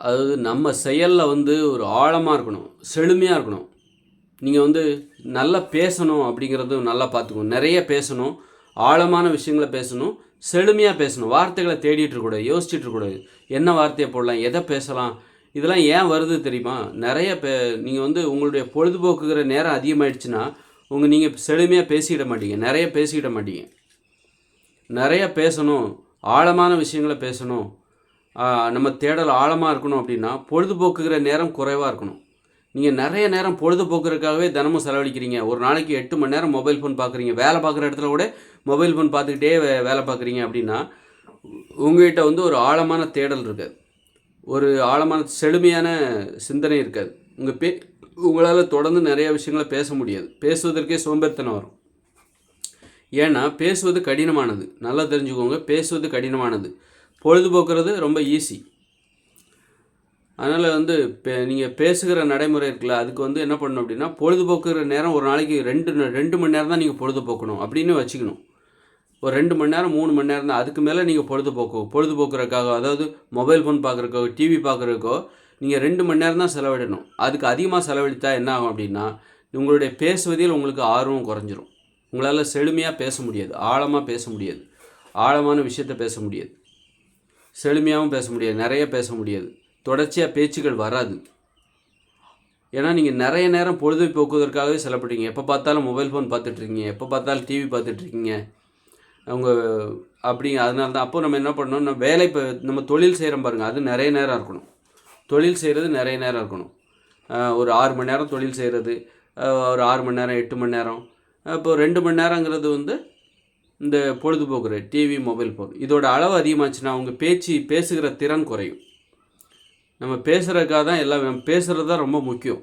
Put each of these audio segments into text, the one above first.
அதாவது நம்ம செயலில் வந்து ஒரு ஆழமாக இருக்கணும் செழுமையாக இருக்கணும். நீங்கள் வந்து நல்லா பேசணும் அப்படிங்கிறது நல்லா பார்த்துக்கணும் நிறைய பேசணும் ஆழமான விஷயங்களை பேசணும் செழுமையாக பேசணும். வார்த்தைகளை தேடிட்டு இருக்கக்கூடாது யோசிச்சுட்டு இருக்கக்கூடாது என்ன வார்த்தையை போடலாம் எதை பேசலாம் இதெல்லாம் ஏன் வருது தெரியுமா? நிறைய பே நீங்கள் வந்து உங்களுடைய பொழுதுபோக்குகிற நேரம் அதிகமாகிடுச்சுன்னா உங்கள் நீங்கள் செழுமையாக பேசிக்கிட மாட்டீங்க. நிறைய பேசிக்கிட மாட்டீங்க. நிறைய பேசணும் ஆழமான விஷயங்களை பேசணும். நம்ம தேடல் ஆழமாக இருக்கணும் அப்படின்னா பொழுதுபோக்குகிற நேரம் குறைவாக இருக்கணும். நீங்கள் நிறைய நேரம் பொழுதுபோக்குறதுக்காகவே தினமும் செலவழிக்கிறீங்க. ஒரு நாளைக்கு எட்டு மணி நேரம் மொபைல் ஃபோன் பார்க்குறீங்க வேலை பார்க்குற இடத்துல கூட மொபைல் ஃபோன் பார்த்துக்கிட்டே வே வேலை பார்க்குறீங்க அப்படின்னா உங்ககிட்ட வந்து ஒரு ஆழமான தேடல் இருக்காது. ஒரு ஆழமான செழுமையான சிந்தனை இருக்காது. உங்கள் பே உங்களால் தொடர்ந்து நிறைய விஷயங்களை பேச முடியாது. பேசுவதற்கே சோம்பேறித்தனம் வரும். ஏன்னா பேசுவது கடினமானது. நல்லா தெரிஞ்சுக்கோங்க பேசுவது கடினமானது. பொழுதுபோக்குறது ரொம்ப ஈஸி அதனால் வந்து பே நீங்கள் பேசுகிற நடைமுறை இருக்குல்ல அதுக்கு வந்து என்ன பண்ணணும் அப்படின்னா பொழுதுபோக்குற நேரம் ஒரு நாளைக்கு ரெண்டு ரெண்டு மணி நேரம் தான் நீங்கள் பொழுதுபோக்கணும் அப்படின்னு வச்சுக்கணும். ஒரு ரெண்டு மணி நேரம் மூணு மணி நேரம் தான் அதுக்கு மேலே நீங்கள் பொழுதுபோக்கு பொழுதுபோக்குறதுக்காக அதாவது மொபைல் ஃபோன் பார்க்குறக்கோ டிவி பார்க்குறக்கோ நீங்கள் ரெண்டு மணி நேரம் தான் செலவிடணும். அதுக்கு அதிகமாக செலவழித்தா என்ன ஆகும் அப்படின்னா உங்களுடைய பேசுவதில் உங்களுக்கு ஆர்வம் குறைஞ்சிரும். உங்களால் செழுமையாக பேச முடியாது ஆழமாக பேச முடியாது ஆழமான விஷயத்த பேச முடியாது. செழுமையாகவும் பேச முடியாது நிறைய பேச முடியாது. தொடர்ச்சியாக பேச்சுகள் வராது. ஏன்னா நீங்கள் நிறைய நேரம் பொழுது போக்குவதற்காகவே செலப்படுறீங்க. எப்போ பார்த்தாலும் மொபைல் ஃபோன் பார்த்துட்ருக்கீங்க. எப்போ பார்த்தாலும் டிவி பார்த்துட்ருக்கீங்க. அவங்க அப்படி அதனால தான் அப்போ நம்ம என்ன பண்ணணும்னா வேலை இப்போ நம்ம தொழில் செய்கிறோம் பாருங்கள் அது நிறைய நேரம் இருக்கணும். தொழில் செய்கிறது நிறைய நேரம் இருக்கணும். ஒரு ஆறு மணி நேரம் தொழில் செய்கிறது ஒரு ஆறு மணி நேரம் எட்டு மணி நேரம். இப்போ ரெண்டு மணி நேரங்கிறது வந்து இந்த பொழுதுபோக்குற டிவி மொபைல் ஃபோன் இதோட அளவு அதிகமாச்சுன்னா அவங்க பேச்சு பேசுகிற திறன் குறையும். நம்ம பேசுகிறதுக்காக தான் எல்லாம் பேசுகிறது தான் ரொம்ப முக்கியம்.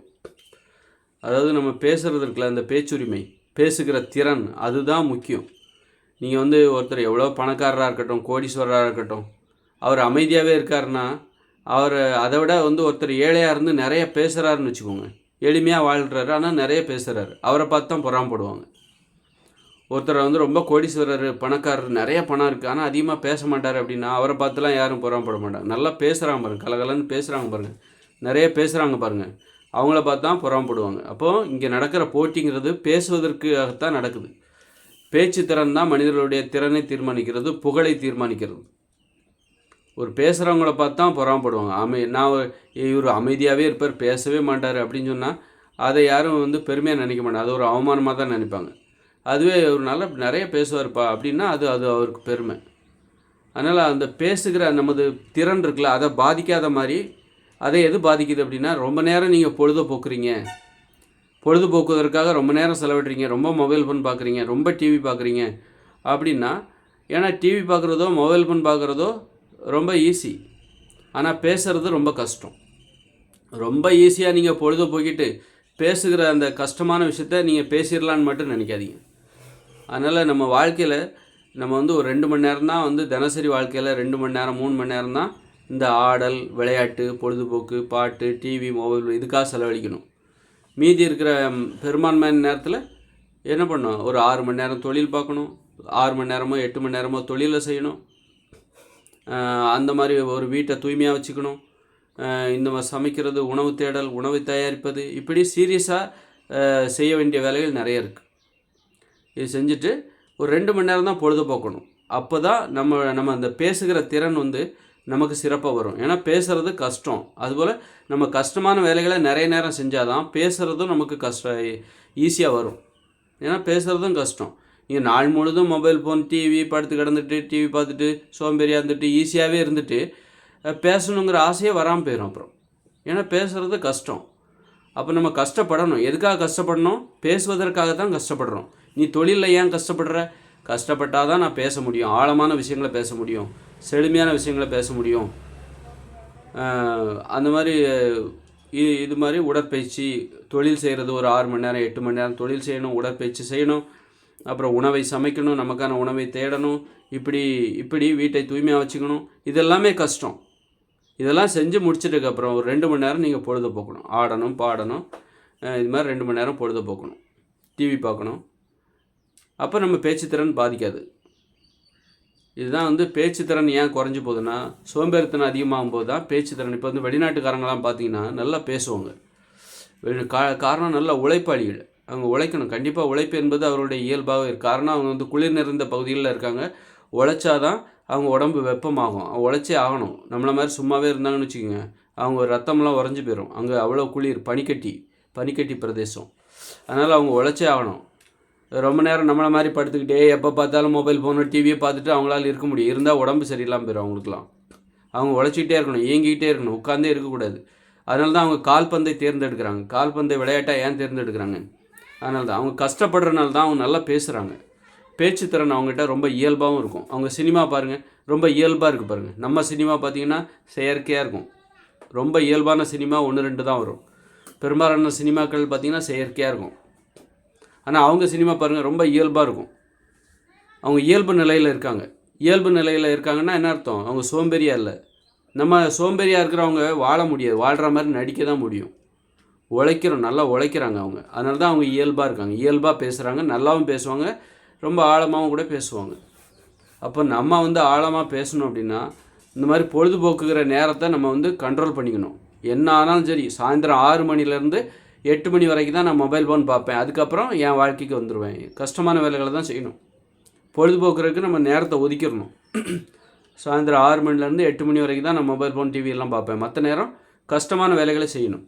அதாவது நம்ம பேசுகிறது இருக்குல்ல அந்த பேச்சுரிமை பேசுகிற திறன் அதுதான் முக்கியம். நீங்கள் வந்து ஒருத்தர் எவ்வளோ பணக்காரராக இருக்கட்டும் கோடீஸ்வரராக இருக்கட்டும் அவர் அமைதியாகவே இருக்காருன்னா அவர் அதை விட வந்து ஒருத்தர் ஏழையாக இருந்து நிறைய பேசுகிறாருன்னு வச்சுக்கோங்க. எளிமையாக வாழ்கிறாரு ஆனால் நிறைய பேசுகிறாரு அவரை பார்த்து தான் பொறாமப்படுவாங்க. ஒருத்தர் வந்து ரொம்ப கோடீஸ்வரர் பணக்காரர் நிறைய பணம் இருக்குது ஆனால் அதிகமாக பேச மாட்டார் அப்படின்னா அவரை பார்த்துலாம் யாரும் பொறாமப்பட மாட்டாங்க. நல்லா பேசுகிறாங்க பாருங்க. கலகலன்னு பேசுகிறாங்க பாருங்கள் நிறைய பேசுகிறாங்க பாருங்கள் அவங்கள பார்த்து தான் பொறாமப்படுவாங்க அப்போது இங்கே நடக்கிற போட்டிங்கிறது பேசுவதற்காகத்தான் நடக்குது. பேச்சு திறன் தான் மனிதர்களுடைய திறனை தீர்மானிக்கிறது புகழை தீர்மானிக்கிறது. ஒரு பேசுகிறவங்கள பார்த்து தான் பொறாமப்படுவாங்க அமை நான் இவர் அமைதியாகவே இருப்பார் பேசவே மாட்டார் அப்படின்னு சொன்னால் அதை யாரும் வந்து பெருமையாக நினைக்க மாட்டாங்க. அது ஒரு அவமானமாக தான் நினைப்பாங்க. அதுவே ஒரு நல்ல நிறைய பேசுவார்ப்பா. அப்படின்னா அது அது அவருக்கு பெருமை. அதனால் அந்த பேசுகிற நமது திறன் இருக்குல்ல அதை பாதிக்காத மாதிரி அதை எது பாதிக்குது அப்படின்னா ரொம்ப நேரம் நீங்கள் பொழுத போக்குறீங்க. பொழுதுபோக்குவதற்காக ரொம்ப நேரம் செலவிடுறீங்க. ரொம்ப மொபைல் ஃபோன் பார்க்குறீங்க ரொம்ப டிவி பார்க்குறீங்க அப்படின்னா ஏன்னா டிவி பார்க்குறதோ மொபைல் ஃபோன் பார்க்குறதோ ரொம்ப ஈஸி ஆனால் பேசுகிறது ரொம்ப கஷ்டம். ரொம்ப ஈஸியாக நீங்கள் பொழுது போக்கிட்டு பேசுகிற அந்த கஷ்டமான விஷயத்த நீங்கள் பேசிடலான்னு மட்டும் நினைக்காதீங்க. அதனால் நம்ம வாழ்க்கையில் நம்ம வந்து ஒரு ரெண்டு மணி நேரம் தான் வந்து தினசரி வாழ்க்கையில் ரெண்டு மணி நேரம் மூணு மணி நேரம் தான் இந்த ஆடல் விளையாட்டு பொழுதுபோக்கு பாட்டு டிவி மொபைல் இதுக்காக செலவழிக்கணும். மீதி இருக்கிற பெரும்பான்மையான நேரத்தில் என்ன பண்ணணும்? ஒரு ஆறு மணி நேரம் தொழில் பார்க்கணும். ஆறு மணி நேரமோ எட்டு மணி நேரமோ தொழிலை செய்யணும். அந்த மாதிரி ஒரு வீட்டை தூய்மையாக வச்சுக்கணும். இந்த மாதிரி சமைக்கிறது உணவு தேடல் உணவு தயாரிப்பது இப்படி சீரியஸாக செய்ய வேண்டிய வேலைகள் நிறைய இருக்குது இது செஞ்சுட்டு ஒரு ரெண்டு மணி நேரம் தான் பொழுதுபோக்கணும். அப்போ தான் நம்ம நம்ம அந்த பேசுகிற திறன் வந்து நமக்கு சிறப்பாக வரும். ஏன்னா பேசுகிறது கஷ்டம். அதுபோல் நம்ம கஷ்டமான வேலைகளை நிறைய நேரம் செஞ்சால் தான் பேசுகிறதும் நமக்கு கஷ்டம் ஈஸியாக வரும். ஏன்னா பேசுகிறதும் கஷ்டம். நீங்கள் நாள் முழுதும் மொபைல் ஃபோன் டிவி படுத்து கிடந்துட்டு டிவி பார்த்துட்டு சோம்பேறியாக இருந்துட்டு ஈஸியாகவே இருந்துட்டு பேசணுங்கிற ஆசையே வராமல் போயிடும் அப்புறம். ஏன்னா பேசுகிறது கஷ்டம். அப்போ நம்ம கஷ்டப்படணும். எதுக்காக கஷ்டப்படணும்? பேசுவதற்காக தான் கஷ்டப்படுறோம். நீ தொழிலில் ஏன் கஷ்டப்படுற? கஷ்டப்பட்டால் தான் நான் பேச முடியும். ஆழமான விஷயங்களை பேச முடியும். செழுமையான விஷயங்களை பேச முடியும். அந்த மாதிரி இது இது மாதிரி உடற்பயிற்சி தொழில் செய்கிறது ஒரு ஆறு மணி நேரம் எட்டு மணி நேரம் தொழில் செய்யணும் உடற்பயிற்சி செய்யணும். அப்புறம் உணவை சமைக்கணும் நமக்கான உணவை தேடணும். இப்படி இப்படி வீட்டை தூய்மையாக வச்சுக்கணும். இதெல்லாமே கஷ்டம். இதெல்லாம் செஞ்சு முடிச்சிட்டதுக்கப்புறம் ஒரு ரெண்டு மணி நேரம் நீங்கள் பொழுது போக்கணும். ஆடணும் பாடணும். இது மாதிரி ரெண்டு மணி நேரம் பொழுது போக்கணும். டிவி பார்க்கணும். அப்போ நம்ம பேச்சுத்திறன் பாதிக்காது. இதுதான் வந்து பேச்சுத்திறன் ஏன் குறைஞ்சி போகுதுன்னா சோம்பேறித்தனம் அதிகமாகும் போது தான் பேச்சுத்திறன் இப்போ வந்து வெளிநாட்டுக்காரங்களாம் பார்த்தீங்கன்னா நல்லா பேசுவாங்க. கா காரணம் நல்ல உழைப்பாளிகள். அவங்க உழைக்கணும். கண்டிப்பாக உழைப்பு என்பது அவருடைய இயல்பாக இருக்கு. காரணம் அவங்க வந்து குளிர் நிறைந்த பகுதிகளில் இருக்காங்க. உழைச்சாதான் அவங்க உடம்பு வெப்பமாகும். அவங்க உழைச்சே ஆகணும். நம்மளை மாதிரி சும்மாவே இருந்தாங்கன்னு வச்சுக்கோங்க அவங்க ரத்தம்லாம் உறைஞ்சி போயிடும் அங்கே அவ்வளோ குளிர் பனிக்கட்டி பனிக்கட்டி பிரதேசம். அதனால் அவங்க உழைச்சே ஆகணும். ரொம்ப நேரம் நம்மளை மாதிரி படுத்துக்கிட்டே எப்போ பார்த்தாலும் மொபைல் ஃபோனு டிவியை பார்த்துட்டு அவங்களால இருக்க முடியும். இருந்தால் உடம்பு சரியில்லாமல் போயிடும் அவங்களுக்குலாம் அவங்க உழைச்சிக்கிட்டே இருக்கணும் இயங்கிக்கிட்டே இருக்கணும் உட்காந்தே இருக்கக்கூடாது அதனால தான் அவங்க கால்பந்தை தேர்ந்தெடுக்கிறாங்க. கால்பந்தை விளையாட்டாக ஏன் தேர்ந்தெடுக்கிறாங்க அதனால தான். அவங்க கஷ்டப்படுறதுனால தான் அவங்க நல்லா பேசுகிறாங்க பேச்சு திறன் அவங்ககிட்ட ரொம்ப இயல்பாகவும் இருக்கும். அவங்க சினிமா பாருங்கள் ரொம்ப இயல்பாக இருக்குது பாருங்கள் நம்ம சினிமா பார்த்தீங்கன்னா செயற்கையாக இருக்கும். ரொம்ப இயல்பான சினிமா ஒன்று ரெண்டு தான் வரும். பெரும்பாலான சினிமாக்கள் பார்த்திங்கன்னா செயற்கையாக இருக்கும். ஆனால் அவங்க சினிமா பாருங்கள் ரொம்ப இயல்பாக இருக்கும். அவங்க இயல்பு நிலையில் இருக்காங்க. இயல்பு நிலையில் இருக்காங்கன்னா என்ன அர்த்தம்? அவங்க சோம்பேறியாக இல்லை. நம்ம சோம்பேறியாக இருக்கிறவங்க வாழ முடியாது. வாழ்கிற மாதிரி நடிக்க தான் முடியும். உழைக்கிறோம் நல்லா உழைக்கிறாங்க அவங்க. அதனால தான் அவங்க இயல்பாக இருக்காங்க. இயல்பாக பேசுகிறாங்க நல்லாவும் பேசுவாங்க ரொம்ப ஆழமாகவும் கூட பேசுவாங்க. அப்போ நம்ம வந்து ஆழமாக பேசணும் அப்படின்னா இந்த மாதிரி பொழுதுபோக்குகிற நேரத்தை நம்ம வந்து கண்ட்ரோல் பண்ணிக்கணும். என்ன ஆனாலும் சரி சாயந்தரம் ஆறு மணிலேருந்து எட்டு மணி வரைக்கும் தான் நான் மொபைல் ஃபோன் பார்ப்பேன். அதுக்கப்புறம் என் வாழ்க்கைக்கு வந்துடுவேன் கஷ்டமான வேலைகளை தான் செய்யணும். பொழுதுபோக்குறதுக்கு நம்ம நேரத்தை ஒதுக்கிடணும். சாயந்தரம் ஆறு மணிலேருந்து எட்டு மணி வரைக்கும் தான் நான் மொபைல் ஃபோன் டிவியெல்லாம் பார்ப்பேன். மற்ற நேரம் கஷ்டமான வேலைகளை செய்யணும்.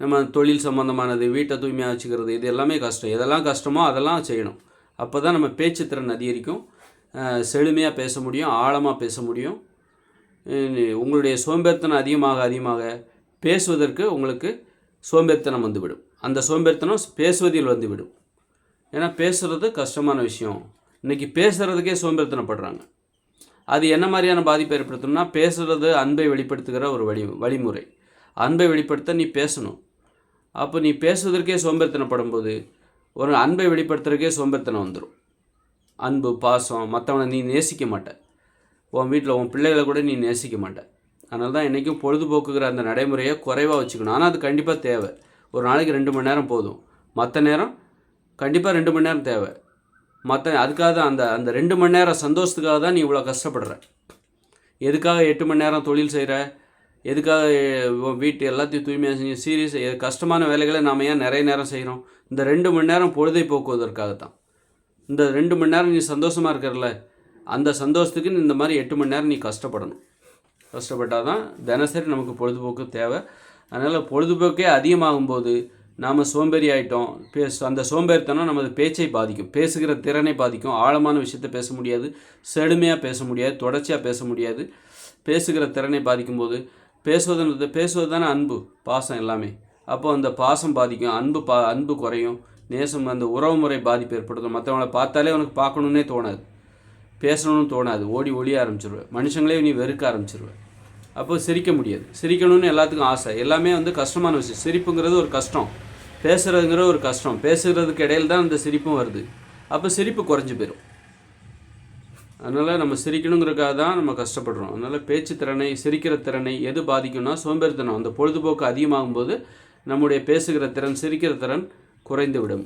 நம்ம தொழில் சம்மந்தமானது வீட்டை தூய்மையாக வச்சுக்கிறது இது எல்லாமே கஷ்டம். எதெல்லாம் கஷ்டமோ அதெல்லாம் செய்யணும். அப்போ தான் நம்ம பேச்சு திறன் அதிகரிக்கும். செழுமையாக பேச முடியும் ஆழமாக பேச முடியும். உங்களுடைய சோம்பேறித்தனம் அதிகமாக அதிகமாக பேசுவதற்கு உங்களுக்கு சோம்பேறித்தனம் வந்துவிடும். அந்த சோம்பேறித்தனம் பேசுவதில் வந்துவிடும். ஏன்னா பேசுகிறது கஷ்டமான விஷயம். இன்றைக்கி பேசுகிறதுக்கே சோம்பேறித்தனப்படுறாங்க. அது என்ன மாதிரியான பாதிப்பை ஏற்படுத்தும்னா பேசுகிறது அன்பை வெளிப்படுத்துகிற ஒரு வழி வழிமுறை. அன்பை வெளிப்படுத்த நீ பேசணும். அப்போ நீ பேசுவதற்கே சோம்பேறித்தனப்படும் போது ஒரு அன்பை வெளிப்படுத்துறதுக்கே சோம்பேறித்தனம் வந்துடும் அன்பு பாசம் மற்றவனை நீ நேசிக்க மாட்ட. உன் வீட்டில் உன் பிள்ளைகளை கூட நீ நேசிக்க மாட்ட. அதனால தான் என்றைக்கும் பொழுதுபோக்குங்கிற அந்த நடைமுறையை குறைவாக வச்சுக்கணும். ஆனால் அது கண்டிப்பாக தேவை. ஒரு நாளைக்கு ரெண்டு மணி நேரம் போதும். மற்ற நேரம் கண்டிப்பாக ரெண்டு மணி நேரம் தேவை. மற்ற அதுக்காக தான் அந்த அந்த ரெண்டு மணி நேரம் சந்தோஷத்துக்காக தான் நீ இவ்வளோ கஷ்டப்படுற. எதுக்காக எட்டு மணி நேரம் தொழில் செய்கிற எதுக்காக வீட்டு எல்லாத்தையும் தூய்மையாக செஞ்சு சீரியஸ் கஷ்டமான வேலைகளை நாம் ஏன் நிறைய நேரம் செய்கிறோம் இந்த ரெண்டு மணி நேரம் பொழுதை போக்குவதற்காக தான். இந்த ரெண்டு மணி நேரம் நீ சந்தோஷமாக இருக்கிறல அந்த சந்தோஷத்துக்கு இந்த மாதிரி எட்டு மணி நேரம் நீ கஷ்டப்படணும். கஷ்டப்பட்டால் தான் தினசரி நமக்கு பொழுதுபோக்கு தேவை. அதனால் பொழுதுபோக்கே அதிகமாகும்போது நாம் சோம்பேறி ஆகிட்டோம் பேச அந்த சோம்பேறித்தனம் நமது பேச்சை பாதிக்கும். பேசுகிற திறனை பாதிக்கும். ஆழமான விஷயத்தை பேச முடியாது. செழுமையாக பேச முடியாது. தொடர்ச்சியாக பேச முடியாது. பேசுகிற திறனை பாதிக்கும்போது பேசுவதுன்றது பேசுவது தானே அன்பு பாசம் எல்லாமே. அப்போ அந்த பாசம் பாதிக்கும். அன்பு பா அன்பு குறையும். நேசம் அந்த உறவு முறை பாதிப்பு ஏற்படுத்தும். மற்றவங்கள பார்த்தாலே உனக்கு பார்க்கணுன்னே தோணாது. பேசணும்னு தோணாது. ஓடி ஒளிய ஆரம்பிச்சிருவேன். மனுஷங்களே நீ வெறுக்க ஆரம்பிச்சிருவேன். அப்போ சிரிக்க முடியாது. சிரிக்கணும்னு எல்லாத்துக்கும் ஆசை. எல்லாமே வந்து கஷ்டமான விஷயம். சிரிப்புங்கிறது ஒரு கஷ்டம். பேசுகிறதுங்கிற ஒரு கஷ்டம். பேசுகிறதுக்கு இடையில் தான் அந்த சிரிப்பும் வருது. அப்போ சிரிப்பு குறைஞ்சி போயிடும் அதனால் நம்ம சிரிக்கணுங்கிறதுக்காக தான் நம்ம கஷ்டப்படுறோம். அதனால் பேச்சு திறனை சிரிக்கிற திறனை எது பாதிக்கும்னா சோம்பேறித்தனம். அந்த பொழுதுபோக்கு அதிகமாகும்போது நம்முடைய பேசுகிற திறன் சிரிக்கிற திறன் குறைந்து விடும்.